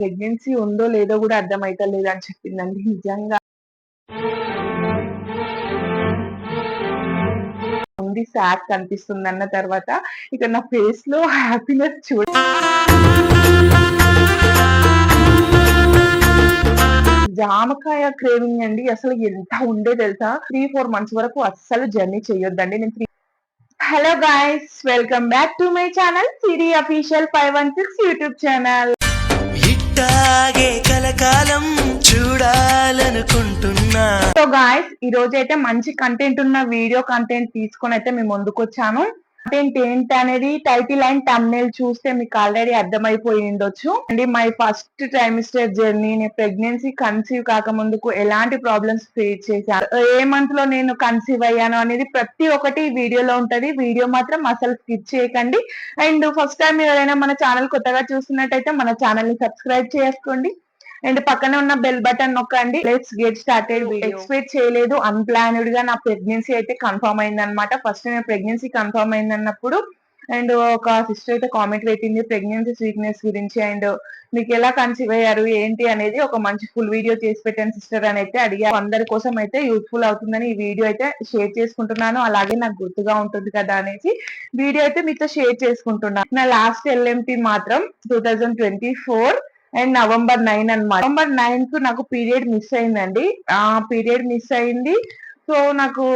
Pregnancy ఉందో లేదో కూడా అర్థమైతలేదు అని చెప్పిందండి. నిజంగా ఉంది సాడ్ కనిపిస్తుంది అన్న తర్వాత ఇక నా ఫేస్లో హ్యాపీనెస్ చూడ జామకాయ క్రేవింగ్ అండి. అసలు ఎంత ఉండే తెలుసా? త్రీ ఫోర్ మంత్స్ వరకు అస్సలు జర్నీ చేయొద్దండి. నేను three hello guys welcome back to my channel Siri official five one six YouTube channel కలకాలం చూడాలనుకుంటున్నా. సో గాయస్ ఈ రోజు అయితే మంచి కంటెంట్ ఉన్న వీడియో కంటెంట్ తీసుకొని అయితే మేము ముందుకు వచ్చాము కంటెంట్ ఏంటి అనేది టైటిల్ అండ్ తమ్నేల్ చూస్తే మీకు ఆల్రెడీ అర్థమైపోయి ఉండొచ్చు and my first trimester journey నేను ప్రెగ్నెన్సీ కన్సీవ్ కాక ముందుకు ఎలాంటి ప్రాబ్లమ్స్ ఫేస్ చేశాను? ఏ మంత్లో నేను కన్సీవ్ అయ్యాను అనేది ప్రతి ఒక్కటి వీడియోలో ఉంటది. వీడియో మాత్రం అసలు స్కిప్ చేయకండి. అండ్ ఫస్ట్ టైం ఎవరైనా మన ఛానల్ కొత్తగా చూస్తున్నట్టయితే మన ఛానల్ని సబ్స్క్రైబ్ చేసుకోండి. అండ్ పక్కనే ఉన్న బెల్ బటన్ నొక్కండి. లెట్స్ గెట్ స్టార్టెడ్ ఎక్స్పెక్ట్ చేయలేదు. అన్ప్లాన్డ్గా నా ప్రెగ్నెన్సీ అయితే కన్ఫర్మ్ అయింది అనమాట ఫస్ట్ నేను ప్రెగ్నెన్సీ కన్ఫర్మ్ అయింది అన్నప్పుడు అండ్ ఒక సిస్టర్ అయితే కామెంట్ పెట్టింది ప్రెగ్నెన్సీ స్వీట్నెస్ గురించి అండ్ మీకు ఎలా కన్సీవ్ అయ్యారు? ఏంటి? అనేది ఒక మంచి ఫుల్ వీడియో చేసి పెట్టాను సిస్టర్ అని అయితే అడిగారు అందరి కోసం అయితే యూస్ఫుల్ అవుతుందని ఈ వీడియో అయితే షేర్ చేసుకుంటున్నాను. అలాగే నాకు గుర్తుగా ఉంటుంది కదా అనేసి వీడియో అయితే మీతో షేర్ చేసుకుంటున్నాను నా లాస్ట్ ఎల్ఎంపి మాత్రం two thousand twenty four and November nine అనమాట నవంబర్ నైన్కు నాకు పీరియడ్ మిస్ అయిందండి. ఆ పీరియడ్ మిస్ అయింది. సో నాకు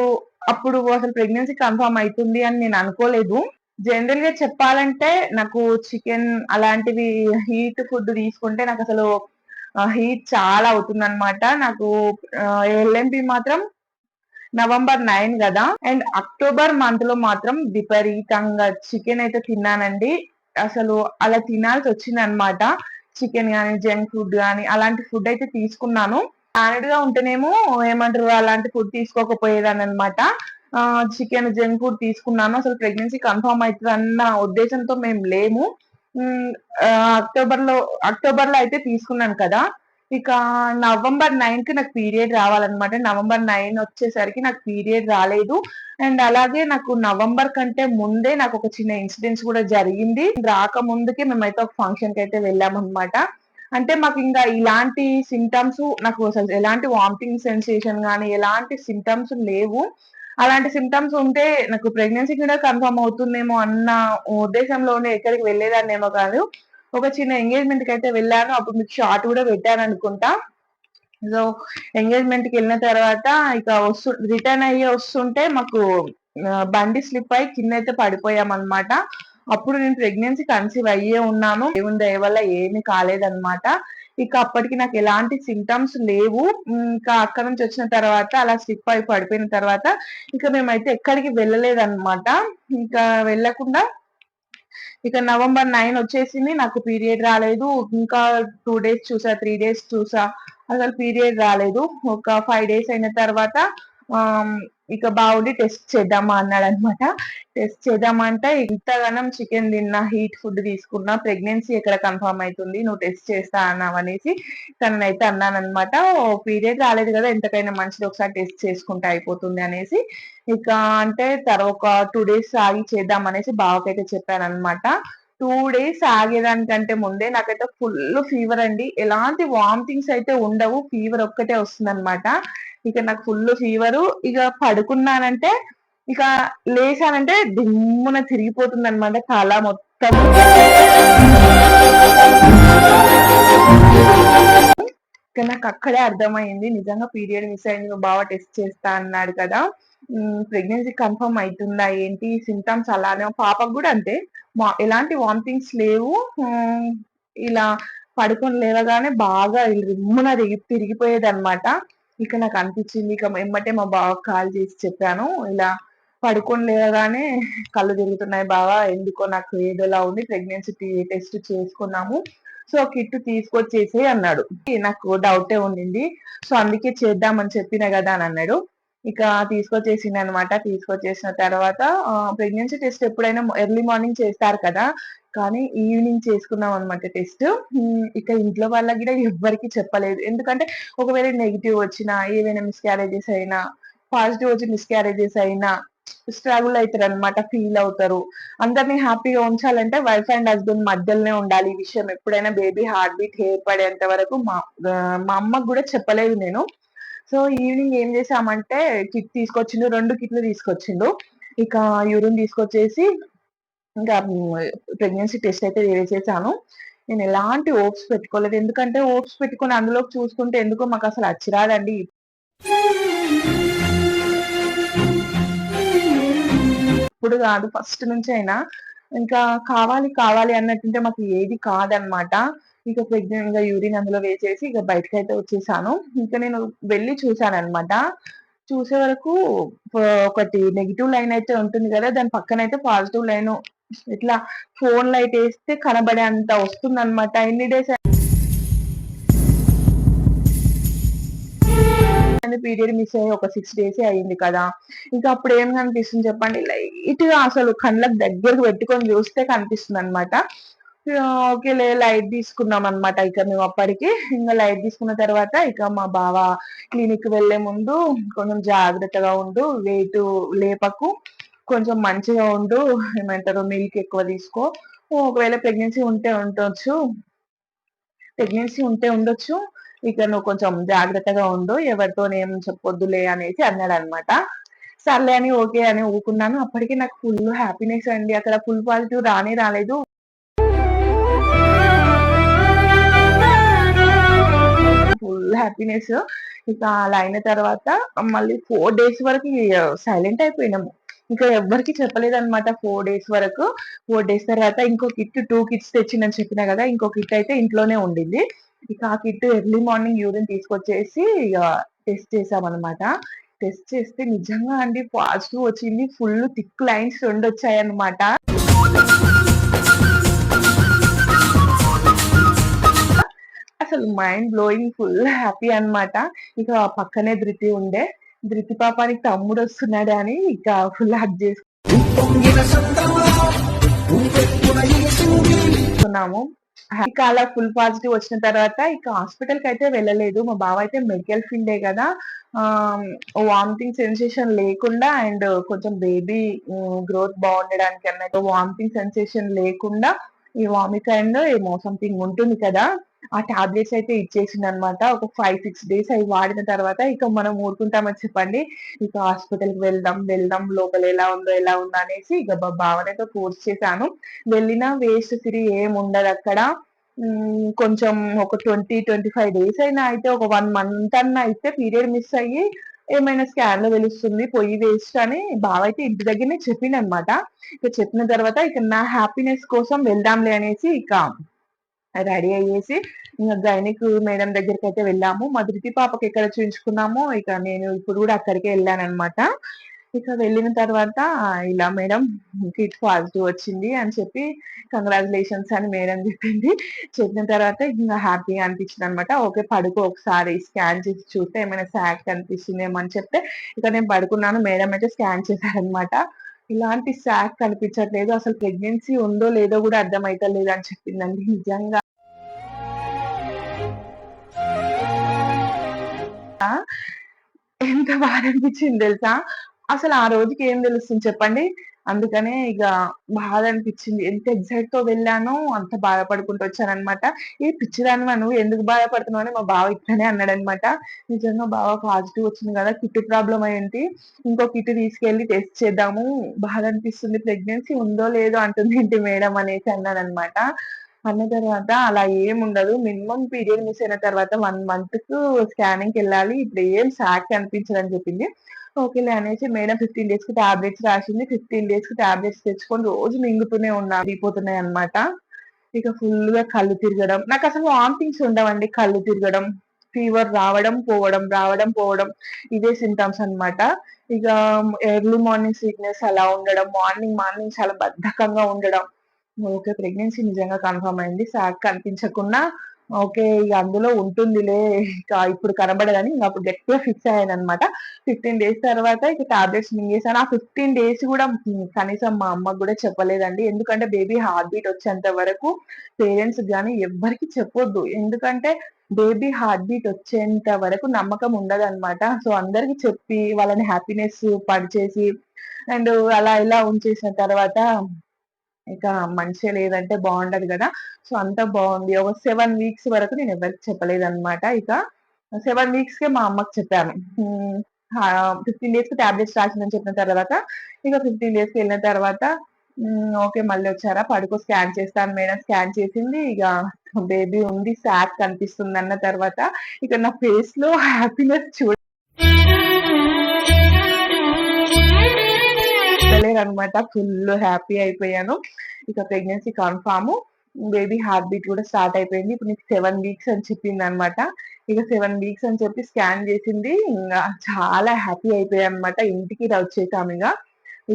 అప్పుడు అసలు ప్రెగ్నెన్సీ కన్ఫర్మ్ అవుతుంది అని నేను అనుకోలేదు. జనరల్గా చెప్పాలంటే నాకు చికెన్ అలాంటివి హీట్ ఫుడ్ తీసుకుంటే నాకు అసలు హీట్ చాలా అవుతుంది అనమాట నాకు ఎల్ఎంపి మాత్రం నవంబర్ నైన్ కదా. అండ్ అక్టోబర్ మంత్లో మాత్రం విపరీతంగా చికెన్ అయితే తిన్నానండి. అసలు అలా తినాల్సి వచ్చింది అనమాట చికెన్ కానీ జంక్ ఫుడ్ కానీ అలాంటి ఫుడ్ అయితే తీసుకున్నాను. స్టాండర్డ్గా ఉంటేనేమో ఏమంటారు అలాంటి ఫుడ్ తీసుకోకపోయేదాన్ని అనమాట చికెన్ జంక్ ఫుడ్ తీసుకున్నాను. అసలు ప్రెగ్నెన్సీ కన్ఫర్మ్ అవుతుంది అన్న ఉద్దేశంతో మేము లేము. అక్టోబర్లో అక్టోబర్లో అయితే తీసుకున్నాను కదా. ఇక నవంబర్ నైన్కి నాకు పీరియడ్ రావాలన్నమాట. నవంబర్ నైన్ వచ్చేసరికి నాకు పీరియడ్ రాలేదు. అండ్ అలాగే నాకు నవంబర్ కంటే ముందే నాకు ఒక చిన్న ఇన్సిడెంట్స్ కూడా జరిగింది. రాక ముందుకే మేమైతే ఒక ఫంక్షన్కి అయితే వెళ్ళామన్నమాట. అంటే మాకు ఇంకా ఇలాంటి సిమ్టమ్స్ నాకు అసలు ఎలాంటి వామిటింగ్ సెన్సేషన్ కానీ ఎలాంటి సిమ్టమ్స్ లేవు. అలాంటి సిమ్టమ్స్ ఉంటే నాకు ప్రెగ్నెన్సీ కూడా కన్ఫర్మ్ అవుతుందేమో అన్న ఉద్దేశంలోనే ఎక్కడికి వెళ్ళేదాన్నేమో కాదు. ఒక చిన్న ఎంగేజ్మెంట్కి అయితే వెళ్ళాను. అప్పుడు మీకు షార్ట్ కూడా పెట్టాను అనుకుంటా. సో ఎంగేజ్మెంట్కి వెళ్ళిన తర్వాత ఇక వస్తు రిటర్న్ అయ్యి వస్తుంటే మాకు బండి స్లిప్ అయి కింద అయితే పడిపోయామన్నమాట. అప్పుడు నేను ప్రెగ్నెన్సీ కన్సీవ్ అయ్యే ఉన్నాను. దేవుని దయ వల్ల ఏమి కాలేదన్నమాట. ఇక అప్పటికి నాకు ఎలాంటి సిమ్టమ్స్ లేవు. ఇంకా అక్కడ నుంచి వచ్చిన తర్వాత అలా స్లిప్ అయి పడిపోయిన తర్వాత ఇక మేమైతే ఎక్కడికి వెళ్ళలేదన్నమాట. ఇంకా వెళ్ళకుండా ఇక నవంబర్ నైన్ వచ్చేసింది నాకు పీరియడ్ రాలేదు. ఇంకా టూ డేస్ చూసా త్రీ డేస్ చూసా. అసలు పీరియడ్ రాలేదు. ఒక ఫైవ్ డేస్ అయిన తర్వాత ఇక బాగుండి టెస్ట్ చేద్దామా అన్నాడు అనమాట టెస్ట్ చేద్దామంటే ఇంతగానం చికెన్ తిన్నా హీట్ ఫుడ్ తీసుకున్నా ప్రెగ్నెన్సీ ఎక్కడ కన్ఫర్మ్ అవుతుంది నువ్వు టెస్ట్ చేస్తా అన్నావు అనేసి తననైతే అన్నానమాట ఓ పీరియడ్ రాలేదు కదా ఎంతకైనా మంచిది ఒకసారి టెస్ట్ చేసుకుంటే అయిపోతుంది అనేసి. ఇక అంటే తర్వాత టూ డేస్ ఆగి చేద్దాం అనేసి బావకైతే చెప్పాను అనమాట టూ డేస్ ఆగేదానికంటే ముందే నాకైతే ఫుల్ ఫీవర్ అండి. ఎలాంటి వామిటింగ్స్ అయితే ఉండవు. ఫీవర్ ఒక్కటే వస్తుంది అనమాట ఇక నాకు ఫుల్ ఫీవరు. ఇక పడుకున్నానంటే ఇక లేచానంటే దిమ్మున తిరిగిపోతుంది అనమాట తల మొత్తం. ఇక నాకు అక్కడే అర్థమైంది. నిజంగా పీరియడ్ మిస్ అయింది. బాగా టెస్ట్ చేస్తా అన్నాడు కదా. ప్రెగ్నెన్సీ కన్ఫర్మ్ అవుతుందా ఏంటి? సింటమ్స్ అలానే పాపకు కూడా అంతే. ఎలాంటి వామిటింగ్స్ లేవు. ఇలా పడుకొని లేవగానే బాగా రిమ్మున తిరిగిపోయేది అనమాట ఇక నాకు అనిపించింది ఇక ఎమ్మటే మా బావ కాల్ చేసి చెప్పాను. ఇలా పడుకొని లేవగానే కళ్ళు తిరుగుతున్నాయి బాగా ఎందుకో నాకు ఏదోలా ఉంది ప్రెగ్నెన్సీ టెస్ట్ చేసుకున్నాము. సో కిట్ తీసుకొచ్చేసి అన్నాడు. నాకు డౌటే ఉండింది. సో అందుకే చేద్దామని చెప్పిన కదా అని అన్నాడు. ఇక తీసుకొచ్చేసింది అనమాట తీసుకొచ్చేసిన తర్వాత ప్రెగ్నెన్సీ టెస్ట్ ఎప్పుడైనా ఎర్లీ మార్నింగ్ చేస్తారు కదా. కానీ ఈవినింగ్ చేసుకున్నాం అనమాట టెస్ట్ ఇక ఇంట్లో వాళ్ళకి కూడా ఎవ్వరికి చెప్పలేదు. ఎందుకంటే ఒకవేళ నెగిటివ్ వచ్చినా ఏవైనా మిస్క్యారేజెస్ అయినా పాజిటివ్ వచ్చి మిస్క్యారేజెస్ అయినా స్ట్రగుల్ అవుతారు అనమాట ఫీల్ అవుతారు. అందరినీ హ్యాపీగా ఉంచాలంటే వైఫ్ అండ్ హస్బెండ్ మధ్యలోనే ఉండాలి ఈ విషయం. ఎప్పుడైనా బేబీ హార్ట్ బీట్ హెయిర్ పడేంత వరకు మా మా అమ్మకు కూడా చెప్పలేదు నేను. సో ఈవినింగ్ ఏం చేసామంటే కిట్ తీసుకొచ్చిండు రెండు కిట్లు తీసుకొచ్చిండు. ఇక యూరిన్ తీసుకొచ్చేసి ఇంకా ప్రెగ్నెన్సీ టెస్ట్ అయితే చేసేసాను నేను ఎలాంటి ఓప్స్ పెట్టుకోలేదు. ఎందుకంటే ఓప్స్ పెట్టుకొని అందులోకి చూసుకుంటే ఎందుకో మాకు అసలు అచ్చిరాదండి. ఇప్పుడు కాదు ఫస్ట్ నుంచి అయినా ఇంకా కావాలి కావాలి అన్నట్టుంటే మాకు ఏది కాదనమాట. ఇక ప్రెగ్నెంట్గా యూరిన్ అందులో వేసేసి ఇక బయటకు అయితే వచ్చేసాను. ఇంకా నేను వెళ్ళి చూసాను అనమాట చూసే వరకు ఒకటి నెగిటివ్ లైన్ అయితే ఉంటుంది కదా దాని పక్కన అయితే పాజిటివ్ లైన్. ఇట్లా ఫోన్ లైట్ వేస్తే కనబడే అంత వస్తుంది అనమాట ఎన్ని డేస్ పీరియడ్ మిస్ అయ్యి ఒక సిక్స్ డేస్ అయింది కదా. ఇంకా అప్పుడు ఏం కనిపిస్తుంది చెప్పండి? లైట్గా అసలు కళ్ళకు దగ్గరకు పెట్టుకొని చూస్తే కనిపిస్తుంది అనమాట ఓకేలే లైట్ తీసుకున్నాం అనమాట ఇక మేము అప్పటికి. ఇంకా లైట్ తీసుకున్న తర్వాత ఇక మా బావ క్లినిక్ వెళ్ళే ముందు కొంచెం జాగ్రత్తగా ఉండు వెయిట్ లేపకు కొంచెం మంచిగా ఉండు ఏమంటారు మిల్క్ ఎక్కువ తీసుకో. ఒకవేళ ప్రెగ్నెన్సీ ఉంటే ఉండొచ్చు. ప్రెగ్నెన్సీ ఉంటే ఉండొచ్చు. ఇక నువ్వు కొంచెం జాగ్రత్తగా ఉండు ఎవరితో ఏం చెప్పొద్దులే అనేసి అన్నాడు అనమాట సర్లే అని ఓకే అని ఊకున్నాను అప్పటికి నాకు ఫుల్ హ్యాపీనెస్ అండి. అక్కడ ఫుల్ పాజిటివ్ రానే రాలేదు. ఫుల్ హ్యాపీనెస్ ఇక అలా అయిన తర్వాత మళ్ళీ ఫోర్ డేస్ వరకు సైలెంట్ అయిపోయినాము. ఇంకా ఎవ్వరికి చెప్పలేదు అనమాట ఫోర్ డేస్ వరకు. ఫోర్ డేస్ తర్వాత ఇంకో కిట్ టూ కిట్స్ తెచ్చిందని చెప్పినా కదా ఇంకో కిట్ అయితే ఇంట్లోనే ఉండింది. ఇక ఆ కిట్ ఎర్లీ మార్నింగ్ యూరిన్ తీసుకొచ్చేసి టెస్ట్ చేసామన్నమాట. టెస్ట్ చేస్తే నిజంగా అండి పాజిటివ్ వచ్చింది. ఫుల్ థిక్ లైన్స్ రెండు వచ్చాయి అనమాట అసలు మైండ్ బ్లోయింగ్ ఫుల్ హ్యాపీ అన్నమాట. ఇక పక్కనే ధృతి ఉండే. ధృతి పాపానికి తమ్ముడు వస్తున్నాడు అని ఇక ఫుల్ హక్ చేసుకున్నాము ఇక అలా ఫుల్ పాజిటివ్ వచ్చిన తర్వాత ఇక హాస్పిటల్కి అయితే వెళ్ళలేదు. మా బావ అయితే మెడికల్ ఫీల్డే కదా. వామిటింగ్ సెన్సేషన్ లేకుండా అండ్ కొంచెం బేబీ గ్రోత్ బాగుండడానికి అన్నట్టు వామిటింగ్ సెన్సేషన్ లేకుండా ఈ వామిట్ అండ్ ఏమో సంథింగ్ ఉంటుంది కదా. ఆ టాబ్లెట్స్ అయితే ఇచ్చేసింది అనమాట ఒక ఫైవ్ సిక్స్ డేస్ అవి వాడిన తర్వాత ఇక మనం ఊరుకుంటామని చెప్పండి. ఇక హాస్పిటల్కి వెళ్దాం వెళ్దాం లోపల ఎలా ఉందో ఎలా ఉందో అనేసి ఇక మా భావనతో ఫోర్స్ చేశాను. వెళ్ళినా వేస్ట్ సిరి ఏం ఉండదు అక్కడ కొంచెం ఒక ట్వంటీ ట్వంటీ ఫైవ్ డేస్ అయినా అయితే ఒక వన్ మంత్ అన్న అయితే పీరియడ్ మిస్ అయ్యి ఏమైనా స్కాన్లో పొయ్యి వేస్ట్ అని బావ అయితే ఇంటి దగ్గరనే చెప్పిండనమాట. ఇక చెప్పిన తర్వాత ఇక నా హ్యాపీనెస్ కోసం వెళ్దాంలే అనేసి ఇక రెడీ అయ్యేసి ఇంకా గైనిక్ మేడం దగ్గరికి అయితే వెళ్ళాము. మా ధృతి పాపకి ఎక్కడ చూపించుకున్నాము ఇక నేను ఇప్పుడు కూడా అక్కడికే వెళ్ళాను అనమాట ఇక వెళ్ళిన తర్వాత ఇలా మేడం కిట్ పాజిటివ్ వచ్చింది అని చెప్పి కంగ్రాచులేషన్స్ అని మేడం చెప్పింది. చెప్పిన తర్వాత ఇంకా హ్యాపీగా అనిపించింది అనమాట ఓకే పడుకో ఒకసారి స్కాన్ చేసి చూస్తే ఏమైనా శాక్ కనిపిస్తుందేమో అని చెప్తే ఇక నేను పడుకున్నాను. మేడం అయితే స్కాన్ చేశారనమాట ఇలాంటి శాక్ కనిపించట్లేదు. అసలు ప్రెగ్నెన్సీ ఉందో లేదో కూడా అర్థమైతలేదు అని చెప్పిందండి. నిజంగా. ఎంత బాధ అనిపించింది తెలుసా? అసలు ఆ రోజుకి ఏం తెలుస్తుంది చెప్పండి? అందుకనే ఇక బాధ అనిపించింది ఎంత ఎగ్జైట్తో వెళ్ళానో అంత బాధపడుకుంటూ వచ్చానమాట ఏ పిచ్చిదానివా నువ్వు? ఎందుకు బాధపడుతున్నావు అని మా బావ ఇట్లానే అన్నాడు అనమాట నిజంగా బావ పాజిటివ్ వచ్చింది కదా కిట్ ప్రాబ్లం అయ్యింది ఇంకో కిట్ తీసుకెళ్ళి టెస్ట్ చేద్దాము. బాధ అనిపిస్తుంది ప్రెగ్నెన్సీ ఉందో లేదో అంటుంది ఏంటి మేడం అనేసి అన్నాడు అనమాట అన్న తర్వాత అలా ఏం ఉండదు. మినిమం పీరియడ్ మిస్ అయిన తర్వాత వన్ మంత్కు స్కానింగ్కి వెళ్ళాలి. ఇప్పుడు ఏం సాక్ అనిపించదని చెప్పింది. ఓకేలే అనేసి మేడం ఫిఫ్టీన్ డేస్కి టాబ్లెట్స్ రాసింది. ఫిఫ్టీన్ డేస్కి టాబ్లెట్స్ తెచ్చుకొని రోజు మింగుతూనే ఉన్నా అయిపోతున్నాయి అనమాట ఇక ఫుల్గా కళ్ళు తిరగడం. నాకు అసలు వామిటింగ్స్ ఉండవండి కళ్ళు తిరగడం ఫీవర్ రావడం పోవడం రావడం పోవడం ఇవే సింటమ్స్ అనమాట ఇక ఎర్లీ మార్నింగ్ సిక్నెస్ అలా ఉండడం మార్నింగ్ మార్నింగ్ చాలా బద్ధకంగా ఉండడం. ఓకే ప్రెగ్నెన్సీ నిజంగా కన్ఫర్మ్ అయింది. సాక్ కనిపించకుండా ఓకే ఇక అందులో ఉంటుందిలే. ఇప్పుడు కనబడదని ఇంకా అప్పుడు గట్టిగా ఫిక్స్ అయ్యాను అనమాట ఫిఫ్టీన్ డేస్ తర్వాత ఇక టాబ్లెట్స్ మింగేసాను ఆ ఫిఫ్టీన్ డేస్ కూడా కనీసం మా అమ్మకు కూడా చెప్పలేదండి. ఎందుకంటే బేబీ హార్ట్ బీట్ వచ్చేంత వరకు పేరెంట్స్ కానీ ఎవ్వరికి చెప్పొద్దు. ఎందుకంటే బేబీ హార్ట్ బీట్ వచ్చేంత వరకు నమ్మకం ఉండదు అనమాట సో అందరికి చెప్పి వాళ్ళని హ్యాపీనెస్ పడిచేసి అండ్ అలా ఇలా ఉంచేసిన తర్వాత ఇక మంచిగా లేదంటే బాగుండదు కదా. సో అంత బాగుంది. ఒక సెవెన్ వీక్స్ వరకు నేను ఎవరికి చెప్పలేదు అనమాట ఇక సెవెన్ వీక్స్ కే మా అమ్మకి చెప్పాను. ఫిఫ్టీన్ డేస్కి టాబ్లెట్స్ రాసిందని చెప్పిన తర్వాత ఇక ఫిఫ్టీన్ డేస్కి వెళ్ళిన తర్వాత ఓకే మళ్ళీ వచ్చారా? పడుకో స్కాన్ చేస్తాను మేడం. స్కాన్ చేసింది. ఇక బేబీ ఉంది సాక్ కనిపిస్తుంది అన్న తర్వాత ఇక నా ఫేస్లో హ్యాపీనెస్ చూడ అనమాట ఫుల్ హ్యాపీ అయిపోయాను. ఇక pregnancy confirm baby heartbeat కూడా స్టార్ట్ అయిపోయింది. ఇప్పుడు నీకు సెవెన్ వీక్స్ అని చెప్పింది అనమాట ఇక సెవెన్ వీక్స్ అని చెప్పి స్కాన్ చేసింది. ఇంకా చాలా హ్యాపీ అయిపోయాయి అనమాట ఇంటికి వచ్చేసాము ఇక.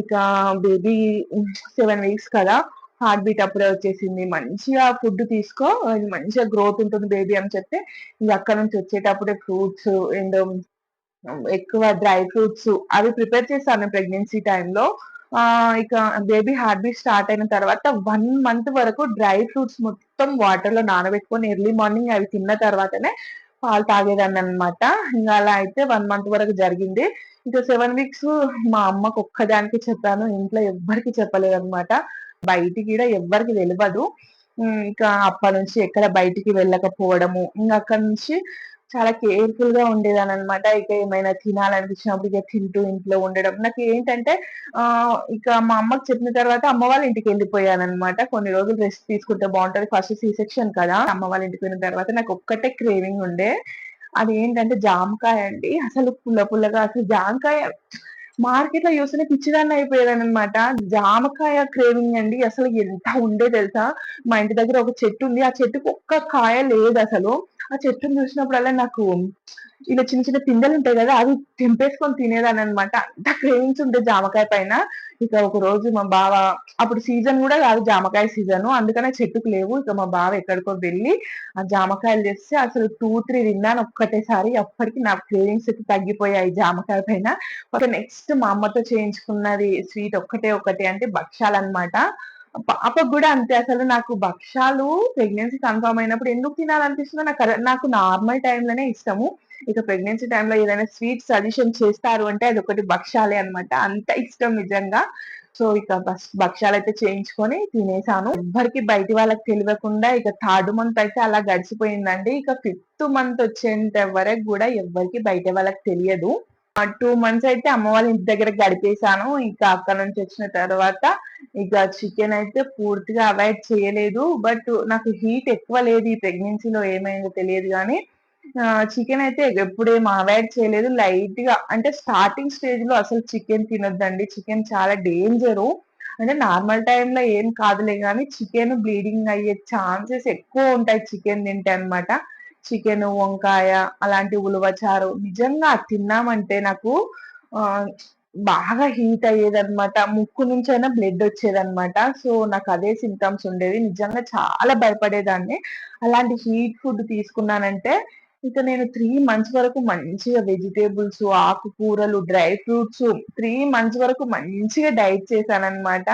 ఇక బేబీ సెవెన్ వీక్స్ కదా. హార్ట్ బీట్ అప్పుడే వచ్చేసింది. మంచిగా ఫుడ్ తీసుకో. అది మంచిగా గ్రోత్ ఉంటుంది బేబీ అని చెప్తే ఇంకా అక్కడ నుంచి వచ్చేటప్పుడే ఫ్రూట్స్ అండ్ ఎక్కువ డ్రై ఫ్రూట్స్ అవి ప్రిపేర్ చేశాను ప్రెగ్నెన్సీ టైంలో ఇక బేబీ హార్ట్ బీట్ స్టార్ట్ అయిన తర్వాత వన్ మంత్ వరకు డ్రై ఫ్రూట్స్ మొత్తం వాటర్లో నానబెట్టుకొని ఎర్లీ మార్నింగ్ అవి తిన్న తర్వాతనే పాలు తాగేదాన్ని అనమాట ఇంకా అలా అయితే వన్ మంత్ వరకు జరిగింది. ఇంకా సెవెన్ వీక్స్ మా అమ్మకు ఒక్కదానికి చెప్పాను ఇంట్లో ఎవ్వరికి చెప్పలేదు అనమాట బయటికి కూడా ఎవ్వరికి తెలియదు ఇంకా అప్పటి నుంచి ఎక్కడ బయటికి వెళ్ళకపోవడము ఇంకా అక్కడి నుంచి చాలా కేర్ఫుల్గా ఉండేదాని అనమాట ఇక ఏమైనా తినాలనిపించినప్పుడు ఇక తింటూ ఇంట్లో ఉండడం. నాకు ఏంటంటే ఆ ఇక మా అమ్మకి చెప్పిన తర్వాత అమ్మ వాళ్ళ ఇంటికి వెళ్ళిపోయాను అనమాట కొన్ని రోజులు రెస్ట్ తీసుకుంటే బాగుంటది. ఫస్ట్ సీ సెక్షన్ కదా. అమ్మ వాళ్ళ ఇంటికి వెళ్ళిన తర్వాత నాకు ఒక్కటే క్రేవింగ్ ఉండే. అది ఏంటంటే జామకాయ అండి. అసలు పుల్ల పుల్లగా అసలు జామకాయ మార్కెట్లో చూస్తేనే పిచ్చిదాన్ని అయిపోయేదాన్ని అనమాట జామకాయ క్రేవింగ్ అండి. అసలు ఎంత ఉండే తెలుసా? మా ఇంటి దగ్గర ఒక చెట్టు ఉంది. ఆ చెట్టుకు ఒక్క కాయ లేదు అసలు. ఆ చెట్టును చూసినప్పుడల్లా నాకు ఇలా చిన్న చిన్న పిందెలు ఉంటాయి కదా అవి తెంపేసుకొని తినేదాన్ని అనమాట అంత క్రేవింగ్స్ ఉంటే జామకాయ పైన. ఇక ఒక రోజు మా బావ అప్పుడు సీజన్ కూడా కాదు జామకాయ సీజన్ అందుకనే చెట్టుకు లేవు. ఇక మా బావ ఎక్కడికో వెళ్ళి ఆ జామకాయలు తెస్తే అసలు టూ త్రీ తిన్నాను ఒక్కటేసారి. అప్పటికి నా క్రేవింగ్స్ తగ్గిపోయాయి జామకాయ పైన. ఒక నెక్స్ట్ మా అమ్మతో చేయించుకున్నది స్వీట్ ఒక్కటే ఒకటే అంటే భక్ష్యాలు అనమాట పాపకు కూడా అంతే. అసలు నాకు భక్ష్యాలు ప్రెగ్నెన్సీ కన్ఫర్మ్ అయినప్పుడు ఎందుకు తినాలనిపిస్తుందో నాకు నాకు నార్మల్ టైంలోనే ఇష్టము. ఇక ప్రెగ్నెన్సీ టైంలో ఏదైనా స్వీట్ సజెషన్ చేస్తారు అంటే అది ఒకటి భక్ష్యాలే అనమాట అంత ఇష్టం నిజంగా. సో ఇక భక్ష్యాలు అయితే చేయించుకొని తినేసాను. ఎవ్వరికి బయటి వాళ్ళకి తెలియకుండా ఇక థర్డ్ మంత్ అయితే అలా గడిచిపోయిందండి. ఇక ఫిఫ్త్ మంత్ వచ్చేంత వరకు కూడా ఎవ్వరికి బయట వాళ్ళకి తెలియదు. టూ మంత్స్ అయితే అమ్మ వాళ్ళ ఇంటి దగ్గర గడిపేశాను. ఇంకా అక్కడ నుంచి వచ్చిన తర్వాత ఇక చికెన్ అయితే పూర్తిగా అవాయిడ్ చేయలేదు. బట్ నాకు హీట్ ఎక్కువ లేదు. ఈ ప్రెగ్నెన్సీలో ఏమైందో తెలియదు కానీ చికెన్ అయితే ఎప్పుడేం అవాయిడ్ చేయలేదు. లైట్గా అంటే స్టార్టింగ్ స్టేజ్లో అసలు చికెన్ తినొద్దండి. చికెన్ చాలా డేంజరు అంటే నార్మల్ టైంలో ఏం కాదులే కానీ చికెన్ బ్లీడింగ్ అయ్యే ఛాన్సెస్ ఎక్కువ ఉంటాయి చికెన్ తింటే అనమాట చికెన్ వంకాయ అలాంటి ఉలవచారు నిజంగా తిన్నామంటే నాకు బాగా హీట్ అయ్యేదన్నమాట. ముక్కు నుంచి అయినా బ్లడ్ వచ్చేదన్నమాట. సో నాకు అదే సింటమ్స్ ఉండేది నిజంగా చాలా భయపడేదాన్ని. అలాంటి హీట్ ఫుడ్ తీసుకున్నానంటే ఇక నేను త్రీ మంత్స్ వరకు మంచిగా వెజిటేబుల్స్ ఆకుకూరలు డ్రై ఫ్రూట్స్ త్రీ మంత్స్ వరకు మంచిగా డైట్ చేశానమాట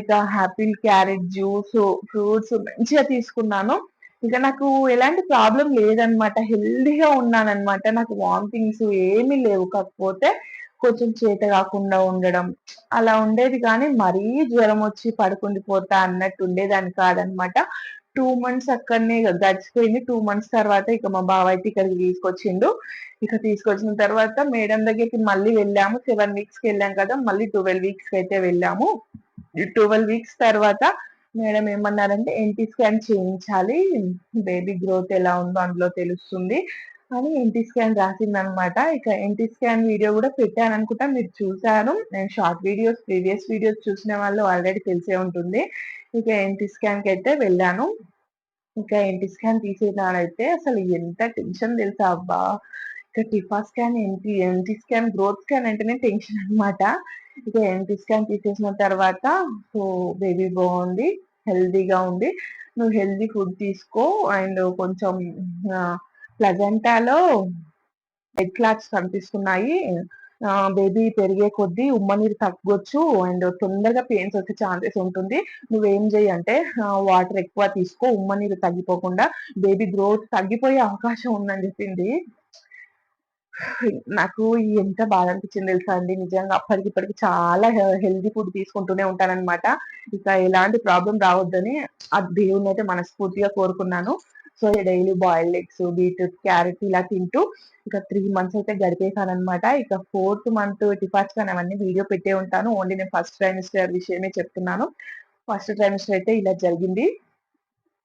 ఇక హ్యాపీ క్యారెట్ జ్యూస్ ఫ్రూట్స్ మంచిగా తీసుకున్నాను. ఇక నాకు ఎలాంటి ప్రాబ్లం లేదనమాట. హెల్దీగా ఉన్నానన్నమాట నాకు వామిటింగ్స్ ఏమీ లేవు. కాకపోతే కొంచెం చేత కాకుండా ఉండడం అలా ఉండేది కానీ మరీ జ్వరం వచ్చి పడుకుండిపోతా అన్నట్టు ఉండేదాన్ని కాదనమాట. టూ మంత్స్ అక్కడనే గడిచిపోయింది. టూ మంత్స్ తర్వాత ఇక మా బావ అయితే ఇక్కడికి తీసుకొచ్చిండు. ఇక తీసుకొచ్చిన తర్వాత మేడం దగ్గరికి మళ్ళీ వెళ్ళాము. సెవెన్ వీక్స్కి వెళ్ళాం కదా మళ్ళీ ట్వెల్వ్ వీక్స్కి అయితే వెళ్ళాము. ట్వెల్వ్ వీక్స్ తర్వాత మేడం ఏమన్నారంటే ఎన్టీ స్కాన్ చేయించాలి. బేబీ గ్రోత్ ఎలా ఉందో అందులో తెలుస్తుంది. అని ఎన్టీ స్కాన్ రాసింది అనమాట ఇక ఎన్టీ స్కాన్ వీడియో కూడా పెట్టాను అనుకుంటా మీరు చూసారు నేను షార్ట్ వీడియోస్ ప్రీవియస్ వీడియోస్ చూసిన వాళ్ళు ఆల్రెడీ తెలిసే ఉంటుంది. ఇక ఎన్టీ స్కాన్కి అయితే వెళ్ళాను. ఇక ఎన్టీ స్కాన్ తీసేదాడైతే అసలు ఎంత టెన్షన్ తెలుసా అబ్బా. ఇక TIFFA scan NT NT scan growth scan అంటేనే టెన్షన్ అనమాట ఇక ఎన్టీ స్కాన్ తీసేసిన తర్వాత సో బేబీ బాగుంది. హెల్దీగా ఉంది నువ్వు హెల్దీ ఫుడ్ తీసుకో. అండ్ కొంచెం ప్లజెంటాలో హెడ్ క్లాత్స్ కనిపిస్తున్నాయి. బేబీ పెరిగే కొద్దీ ఉమ్మ నీరు తగ్గొచ్చు. అండ్ తొందరగా పెయిన్స్ వచ్చే ఛాన్సెస్ ఉంటుంది. నువ్వేం చేయి అంటే వాటర్ ఎక్కువ తీసుకో. ఉమ్మ నీరు తగ్గిపోకుండా బేబీ గ్రోత్ తగ్గిపోయే అవకాశం ఉందని చెప్పింది. నాకు ఎంత బాధ అనిపించింది తెలుసా అండి? నిజంగా అప్పటికి ఇప్పటికి చాలా హెల్తీ ఫుడ్ తీసుకుంటూనే ఉంటానన్నమాట. ఇక ఎలాంటి ప్రాబ్లం రావద్దని ఆ దేవుని అయితే మనస్ఫూర్తిగా కోరుకున్నాను. So daily boiled eggs beetroot carrot ఇలా తింటూ ఇక త్రీ మంత్స్ అయితే గడిపేశాను అనమాట ఇక ఫోర్త్ మంత్ టిఫాట్స్ కానీ అవన్నీ వీడియో పెట్టే ఉంటాను. ఓన్లీ నేను ఫస్ట్ ట్రైమిస్టర్ విషయమే చెప్తున్నాను. ఫస్ట్ ట్రైమిస్టర్ అయితే ఇలా జరిగింది.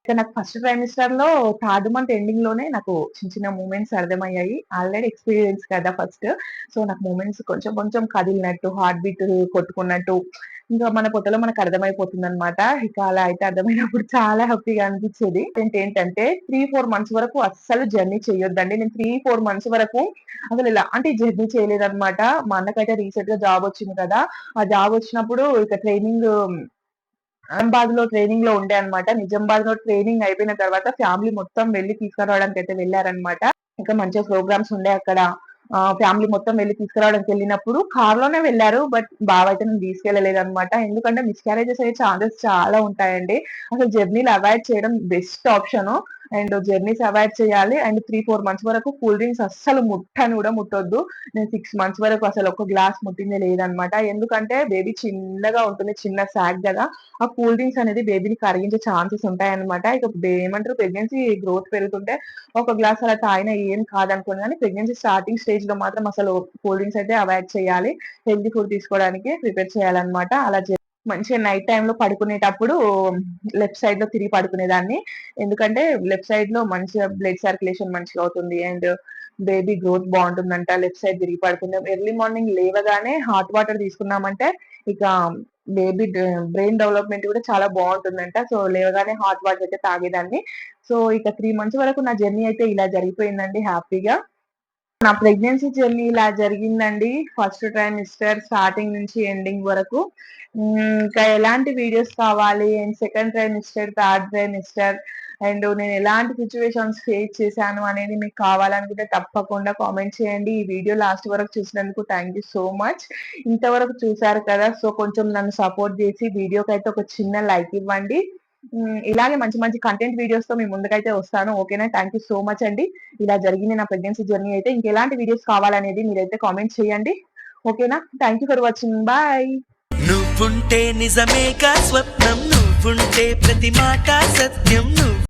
నాకు ఫస్ట్ ట్రైమిస్టర్లో థర్డ్ మంత్ ఎండింగ్లోనే నాకు చిన్న చిన్న మూమెంట్స్ అర్థమయ్యాయి. ఆల్రెడీ ఎక్స్పీరియన్స్ కదా ఫస్ట్. సో నాకు మూమెంట్స్ కొంచెం కొంచెం కదిలినట్టు హార్ట్ బీట్ కొట్టుకున్నట్టు ఇంకా మన పొట్టలో మనకు అర్థమైపోతుంది అనమాట ఇక అలా అయితే అర్థమైనప్పుడు చాలా హ్యాపీగా అనిపించేది. ఏంటంటే త్రీ ఫోర్ మంత్స్ వరకు అస్సలు జర్నీ చేయొద్దండి. నేను త్రీ ఫోర్ మంత్స్ వరకు అసలు ఎలాంటి జర్నీ చేయలేదన్నమాట. మా అన్నకైతే రీసెంట్గా జాబ్ వచ్చింది కదా. ఆ జాబ్ వచ్చినప్పుడు ఇక ట్రైనింగ్ నిజామాబాద్లో ట్రైనింగ్లో ఉండే అనమాట నిజామాబాద్లో ట్రైనింగ్ అయిపోయిన తర్వాత ఫ్యామిలీ మొత్తం వెళ్ళి తీసుకురావడానికి అయితే వెళ్ళారనమాట ఇంకా మంచిగా ప్రోగ్రామ్స్ ఉండే అక్కడ. ఫ్యామిలీ మొత్తం వెళ్ళి తీసుకురావడానికి వెళ్ళినప్పుడు కార్లోనే వెళ్ళారు. బట్ బావ అయితే నేను తీసుకెళ్ళలేదు అనమాట ఎందుకంటే మిస్క్యారేజెస్ అయ్యే ఛాన్సెస్ చాలా ఉంటాయండి. అసలు జర్నీలు అవాయిడ్ చేయడం best option and journeys avoid చేయాలి. అండ్ త్రీ ఫోర్ మంత్స్ వరకు కూల్ డ్రింక్స్ అస్సలు ముట్టని కూడా ముట్టొద్దు. నేను సిక్స్ మంత్స్ వరకు అసలు ఒక గ్లాస్ ముట్టిందే లేదనమాట. ఎందుకంటే బేబీ చిన్నగా ఉంటుంది చిన్న సాక్ కదా. ఆ కూల్ డ్రింక్స్ అనేది బేబీని కరిగించే ఛాన్సెస్ ఉంటాయన్నమాట. ఇక ఏమంటారు ప్రెగ్నెన్సీ గ్రోత్ పెరుగుతుంటే ఒక గ్లాస్ అలా తాగినా ఏం కాదనుకోండి కానీ ప్రెగ్నెన్సీ స్టార్టింగ్ స్టేజ్లో మాత్రం అసలు కూల్ డ్రింక్స్ అయితే అవాయిడ్ చేయాలి. హెల్తీ ఫుడ్ తీసుకోవడానికి ప్రిపేర్ చేయాలన్నమాట. అలా మంచిగా నైట్ టైంలో పడుకునేటప్పుడు లెఫ్ట్ సైడ్లో తిరిగి పడుకునేదాన్ని. ఎందుకంటే లెఫ్ట్ సైడ్లో మంచిగా బ్లడ్ సర్క్యులేషన్ మంచిగా అవుతుంది అండ్ బేబీ గ్రోత్ బాగుంటుందంట. లెఫ్ట్ సైడ్ తిరిగి పడుకుంటే ఎర్లీ మార్నింగ్ లేవగానే హాట్ వాటర్ తీసుకున్నామంటే ఇక బేబీ బ్రెయిన్ డెవలప్మెంట్ కూడా చాలా బాగుంటుందంట. సో లేవగానే హాట్ వాటర్ అయితే తాగేదాన్ని. సో ఇక త్రీ మంత్స్ వరకు నా జర్నీ అయితే ఇలా జరిగిపోయిందండి హ్యాపీగా నా ప్రెగ్నెన్సీ జర్నీ ఇలా జరిగిందండి. ఫస్ట్ ట్రైమిస్టర్ స్టార్టింగ్ నుంచి ఎండింగ్ వరకు. ఇంకా ఎలాంటి వీడియోస్ కావాలి? And second trimester third trimester and నేను ఎలాంటి సిచ్యువేషన్స్ ఫేస్ చేశాను అనేది మీకు కావాలనుకుంటే తప్పకుండా కామెంట్ చేయండి. ఈ వీడియో లాస్ట్ వరకు చూసినందుకు థ్యాంక్ యూ సో మచ్ ఇంతవరకు చూసారు కదా సో కొంచెం నన్ను సపోర్ట్ చేసి వీడియోకి అయితే ఒక చిన్న లైక్ ఇవ్వండి. ఇలాగే మంచి మంచి కంటెంట్ వీడియోస్తో మీ ముందుకైతే వస్తాను. ఓకేనా థ్యాంక్ యూ సో మచ్ అండి. ఇలా జరిగింది నా ప్రెగ్నెన్సీ జర్నీ అయితే. ఇంకెలాంటి వీడియోస్ కావాలనేది మీరైతే కామెంట్ చేయండి. ఓకేనా thank you for watching bye నువ్వుంటే నిజమేగా స్వప్నం. నువ్వుంటే ప్రతి మాట సత్యం. నువ్వు